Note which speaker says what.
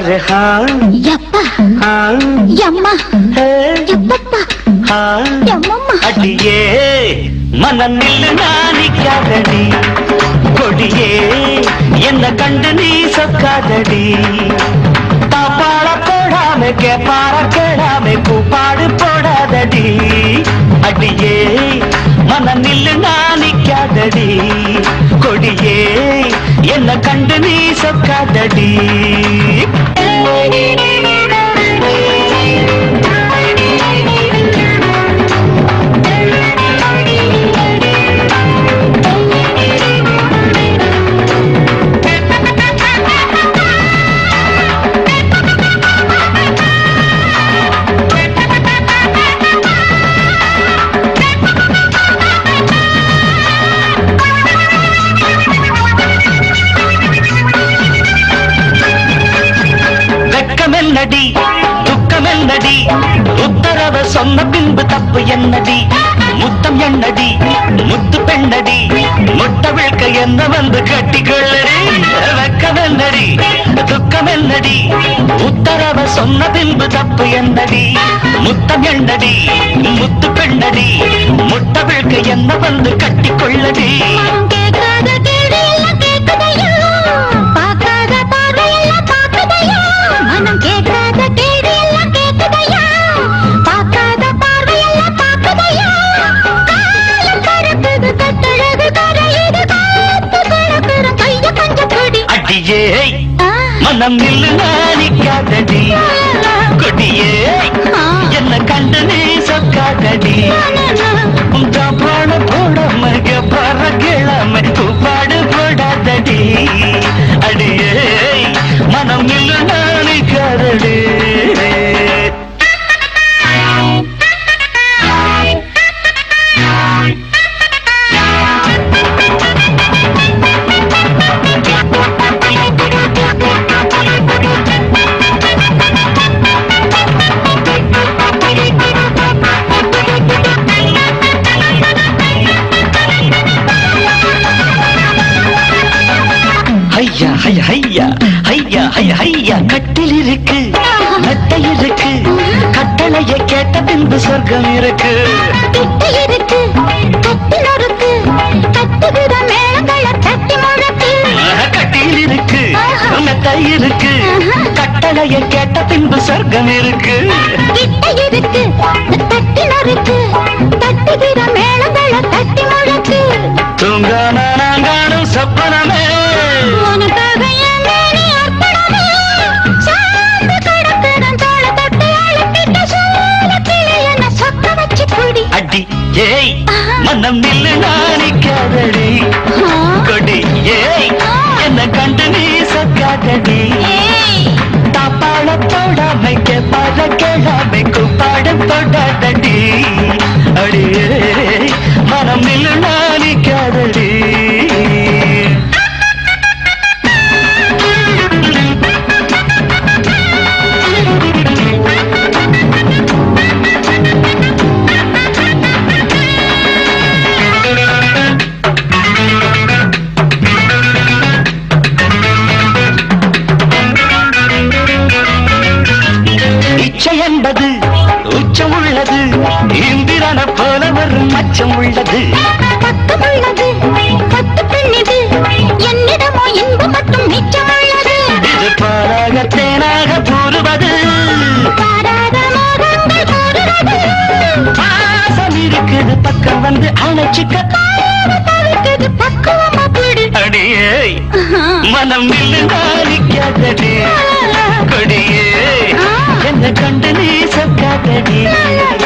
Speaker 1: ஹா
Speaker 2: யப்பா யம்மா யப்பப்பா
Speaker 1: ஹா
Speaker 2: யம்மம்மா
Speaker 1: அடியே மனம் நில்லு நாணிக்காதடி கொடியே என்ன கண்டு நீ சொக்காதடி தாப்பாள போடாம கேப்பார கேடாம கூப்பாடு போடாதடி அடியே மனம் நில்லு நாணிக்காதடி கொடியே என்ன கண்டு நீ சொக்காதடி என்னடி? துக்கம் என்னடி? உத்தரவ சொன்ன பின்பு தப்பு என்னடி? முத்தம் என்னடி? முத்து பெண்ணடி? முட்ட விழ்க்க என்ன வந்து கட்டிக்கொள்ளடி வெக்கம் என்னடி? துக்கம் என்னடி? உத்தரவ சொன்ன பின்பு தப்பு என்னடி? முத்தம் என்னடி? முத்து பெண்ணடி? முட்ட விழ்க்க என்ன வந்து கட்டிக்கொள்ளடி
Speaker 2: கேட்காத ஆ,
Speaker 1: மனம் நில்லு நாணிக்காதடி கொடியே. என்ன கண்டு நீ சொக்காதடி. ஐயா ஐயா ஐயா ஐயா ஐயா ஐயா கட்டில் இருக்கு மெத்தை இருக்கு கட்டளையை கேட்ட பின்பு சொர்க்கம் இருக்கு.
Speaker 2: இருக்கு கட்டில் இருக்கு கட்டுகிற மேளங்களை தட்டி முழக்கு.
Speaker 1: கட்டில் இருக்கு கட்டளையை கேட்ட பின்பு சொர்க்கம் இருக்கு.
Speaker 2: இருக்கு தட்டில் இருக்கு
Speaker 1: போடாதடி அடியே மனம் நில்லு நாணிக்காதடி என்பது உச்சம் உள்ளது இந்திரன போல வரும் அச்சம் உள்ளது
Speaker 2: பக்கம் உள்ளது பத்து பெண்ணிது என்னிடமோ இன்பம் மட்டும் மிச்சம் உள்ளது
Speaker 1: இது பாராக தேனாக கூறுவது. பாசம் இருக்குது பக்கம் வந்து அணைச்சிக்க.
Speaker 2: தவிர்க்குது பக்குவமா பிடி
Speaker 1: அடியே மனம் கொடியே என்ன கண்டு la la la